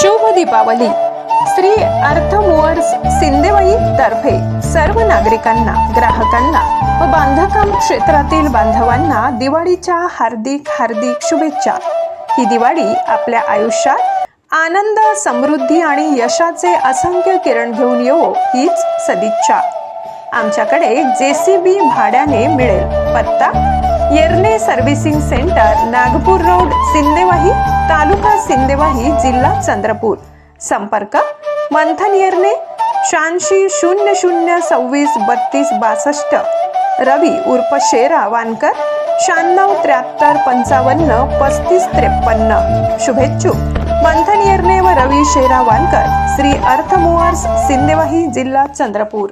शुभ दीपावली श्री अर्थ मुअर्स सिंदेवाई तर्फे सर्व नागरिकांना ग्राहकांना व बांधकाम क्षेत्रातील बांधवांना दिवाळीच्या हार्दिक हार्दिक शुभेच्छा. ही दिवाळी आपल्या आयुष्यात आनंद समृद्धी आणि यशाचे असंख्य किरण घेऊन येवो हीच सदिच्छा. आमच्याकडे जे सी बी भाड्याने मिळेल. पत्ता Yerle servicing centre Nagpur road Sindewahi taluka Sindewahi जिल्हा चंद्रपूर. संपर्क मंथन येरले शहाऐंशी शून्य शून्य सव्वीस बत्तीस बासष्ट. रवी उर्फ शेरा वानकर शहाण्णव त्र्याहत्तर पंचावन्न पस्तीस त्रेपन्न. शुभेच्छुक. मंथन येर्ने व रवी शेरा वानकर श्री अर्थ मुआर्स सिंदेवाही जिल्हा चंद्रपूर.